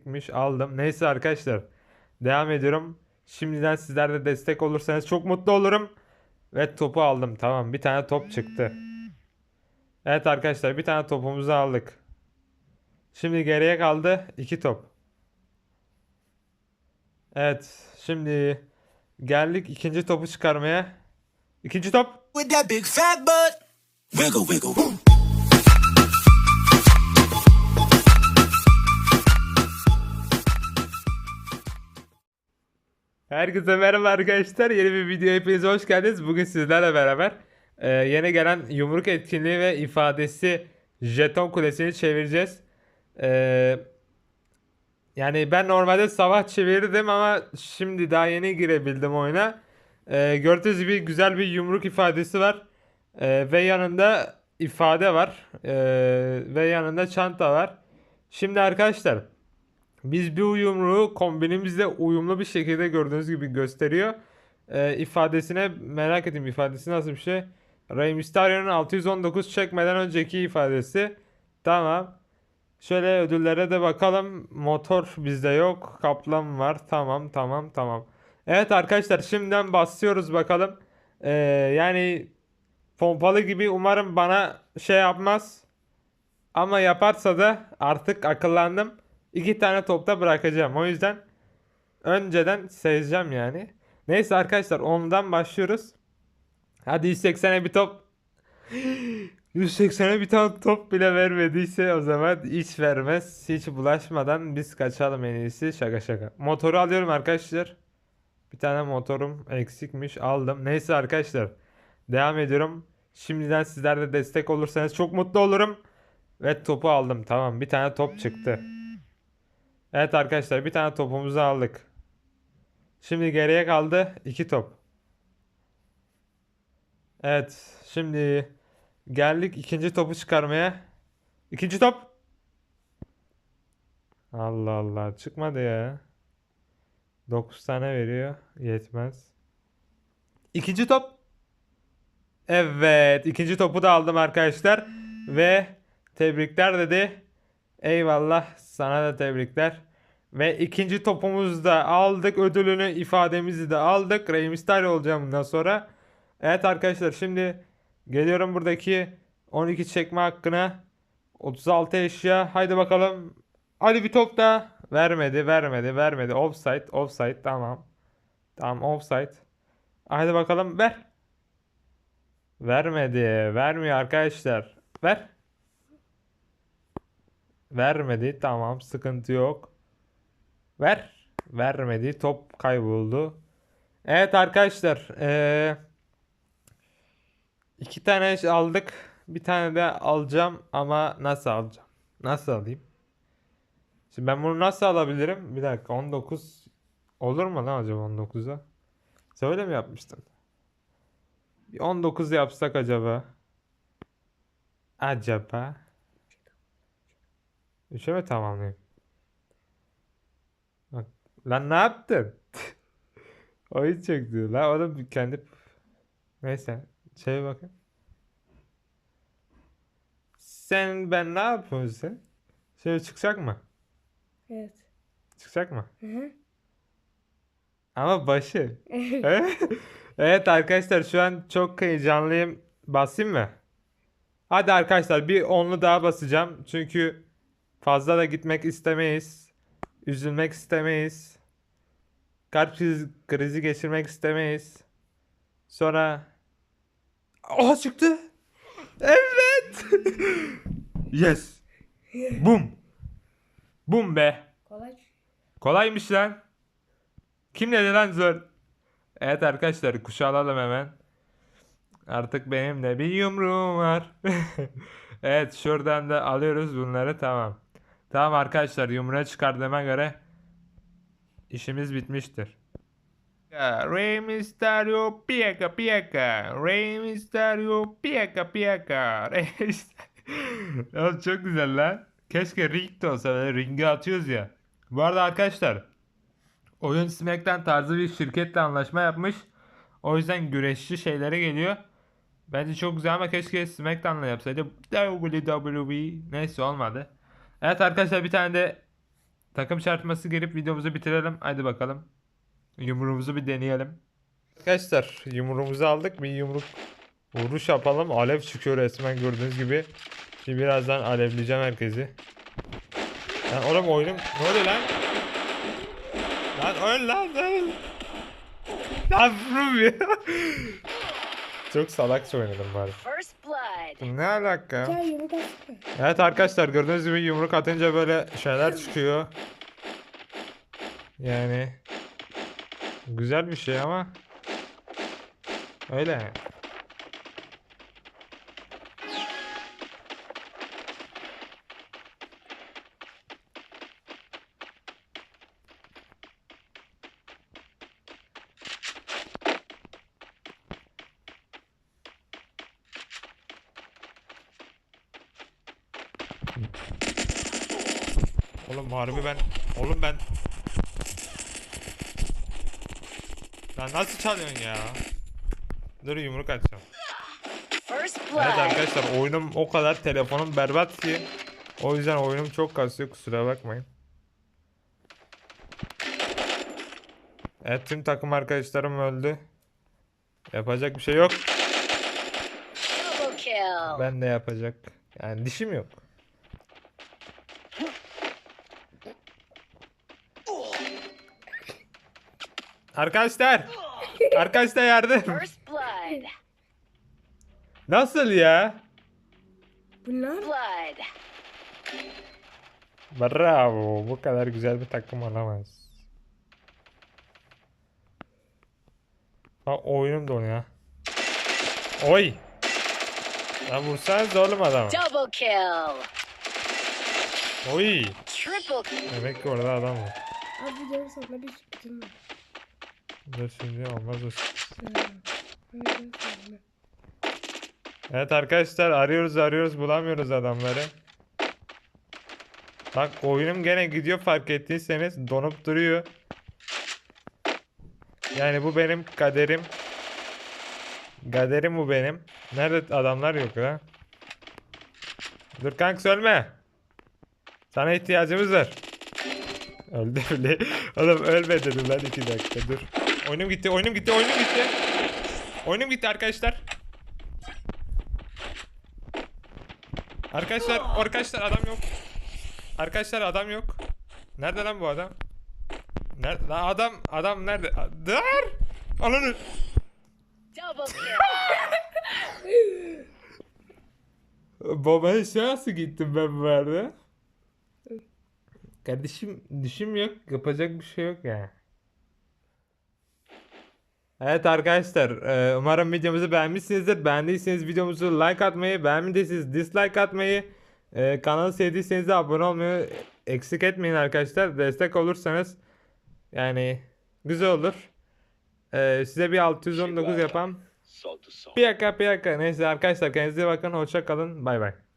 eksikmiş aldım. Neyse arkadaşlar devam ediyorum. Şimdiden sizler de destek olursanız çok mutlu olurum. Ve topu aldım. Tamam bir tane top çıktı. Evet arkadaşlar bir tane topumuzu aldık. Şimdi geriye kaldı iki top. Evet şimdi geldik ikinci topu çıkarmaya. İkinci top. with that big fat butt. Wiggle, wiggle, Herkese merhaba arkadaşlar. Yeni bir video hepiniz hoş geldiniz. Bugün sizlerle beraber e, yeni gelen yumruk etkinliği ve ifadesi jeton kulesini çevireceğiz. E, yani ben normalde sabah çevirdim ama şimdi daha yeni girebildim oyuna. E, gördüğünüz gibi güzel bir yumruk ifadesi var. E, ve yanında ifade var. E, ve yanında çanta var. Şimdi arkadaşlar biz bir yumruğu kombinimizle uyumlu bir şekilde gördüğünüz gibi gösteriyor. Ee, ifadesine merak ettim ifadesi nasıl bir şey. Rey Mysterio'nun 619 çekmeden önceki ifadesi. Tamam. Şöyle ödüllere de bakalım. Motor bizde yok. Kaplan var. Tamam tamam tamam. Evet arkadaşlar şimdiden basıyoruz bakalım. Ee, yani pompalı gibi umarım bana şey yapmaz. Ama yaparsa da artık akıllandım. İki tane topta bırakacağım. O yüzden önceden sezeceğim yani. Neyse arkadaşlar ondan başlıyoruz. Hadi 180'e bir top. 180'e bir tane top bile vermediyse o zaman hiç vermez. Hiç bulaşmadan biz kaçalım en iyisi. Şaka şaka. Motoru alıyorum arkadaşlar. Bir tane motorum eksikmiş aldım. Neyse arkadaşlar. Devam ediyorum. Şimdiden sizler de destek olursanız çok mutlu olurum. Ve topu aldım. Tamam bir tane top çıktı. Evet arkadaşlar bir tane topumuzu aldık. Şimdi geriye kaldı iki top. Evet şimdi geldik ikinci topu çıkarmaya. İkinci top. Allah Allah çıkmadı ya. 9 tane veriyor. Yetmez. İkinci top. Evet ikinci topu da aldım arkadaşlar. Ve tebrikler dedi. Eyvallah sana da tebrikler. Ve ikinci topumuzu da aldık. Ödülünü ifademizi de aldık. Rey Mysterio olacağım bundan sonra. Evet arkadaşlar şimdi geliyorum buradaki 12 çekme hakkına. 36 eşya. Haydi bakalım. Hadi bir top da. Vermedi vermedi vermedi. Offside offside tamam. Tamam offside. Haydi bakalım ver. Vermedi. Vermiyor arkadaşlar. Ver. Vermedi. Tamam sıkıntı yok. Ver. Vermedi. Top kayboldu. Evet arkadaşlar. Eee iki tane aldık. Bir tane de alacağım ama nasıl alacağım? Nasıl alayım? Şimdi ben bunu nasıl alabilirim? Bir dakika 19 olur mu lan acaba 19'a? Sen öyle mi yapmıştın? Bir 19 yapsak acaba? Acaba? Üçe mi tamamlayayım? Bak, lan ne yaptın? Oyun çöktü. Lan oğlum bir kendi... Neyse. Şey bakın. Sen ben ne yapıyorsun? Şöyle çıkacak mı? Evet. Çıkacak mı? Hı hı. Ama başı. Evet arkadaşlar şu an çok heyecanlıyım. Basayım mı? Hadi arkadaşlar bir onlu daha basacağım. Çünkü fazla da gitmek istemeyiz. Üzülmek istemeyiz. Kalp krizi, geçirmek istemeyiz. Sonra... Oha çıktı. Evet. yes. Bum. Bum be. Kolay. Kolaymış lan. Kim dedi lan zor? Evet arkadaşlar kuşu alalım hemen. Artık benim de bir yumruğum var. evet şuradan da alıyoruz bunları tamam. Tamam arkadaşlar yumruğu çıkardığıma göre işimiz bitmiştir. Rey Mysterio pieka pieka. Rey Mysterio. Rey Mysterio- Ya çok güzel lan. Keşke ring de olsa böyle ringe atıyoruz ya. Bu arada arkadaşlar Oyun SmackDown tarzı bir şirketle anlaşma yapmış. O yüzden güreşçi şeylere geliyor. Bence çok güzel ama keşke SmackDown'la yapsaydı. WWE neyse olmadı. Evet arkadaşlar bir tane de takım çarpması gelip videomuzu bitirelim. Hadi bakalım. Yumruğumuzu bir deneyelim. Arkadaşlar yumruğumuzu aldık. Bir yumruk vuruş yapalım. Alev çıkıyor resmen gördüğünüz gibi. Şimdi birazdan alevleyeceğim herkesi. Lan oğlum oyunum ne oluyor lan? Lan öl lan öl. Lan vurmuyor. Çok salakça oynadım bari. Ne alaka? ya? Gel yumruk atsana. Evet arkadaşlar gördüğünüz gibi yumruk atınca böyle şeyler çıkıyor. Yani güzel bir şey ama öyle. Oğlum harbi ben oğlum ben Lan nasıl çalıyorsun ya? Dur yumruk atacağım. Evet arkadaşlar oyunum o kadar telefonum berbat ki o yüzden oyunum çok kasıyor kusura bakmayın. Evet tüm takım arkadaşlarım öldü. Yapacak bir şey yok. Ben de yapacak. Yani dişim yok. Arkadaşlar. Arkadaşlar yardım. Nasıl ya? Bunlar. Bravo. Bu kadar güzel bir takım olamaz. Ha oyunum donuyor. Oy. Lan vursanız oğlum adamı. Double kill. Oy. Triple kill. Demek ki orada adam var. abi videonun sonunda bir sürprizim var. Dur şimdi olmaz sonunda. Evet arkadaşlar arıyoruz arıyoruz bulamıyoruz adamları. Bak oyunum gene gidiyor fark ettiyseniz donup duruyor. Yani bu benim kaderim. Kaderim bu benim. Nerede adamlar yok ha? Dur kanka ölme. Sana ihtiyacımız var. Öldü bile. Oğlum ölme dedim lan iki dakika dur. Oyunum gitti oyunum gitti oyunum gitti. Oyunum gitti arkadaşlar. Arkadaşlar, arkadaşlar adam yok. Arkadaşlar adam yok. Nerede lan bu adam? Nerede? Adam, adam nerede? Dur! Ananı. Baba nasıl gittim ben bu arada? Kardeşim dişim yok. Yapacak bir şey yok ya. Evet arkadaşlar e, umarım videomuzu beğenmişsinizdir. Beğendiyseniz videomuzu like atmayı, beğenmediyseniz dislike atmayı, e, kanalı sevdiyseniz de abone olmayı eksik etmeyin arkadaşlar. Destek olursanız yani güzel olur. E, size bir 619 yapam. Bir dakika bir dakika. Neyse arkadaşlar kendinize bakın. Hoşça kalın. Bay bay.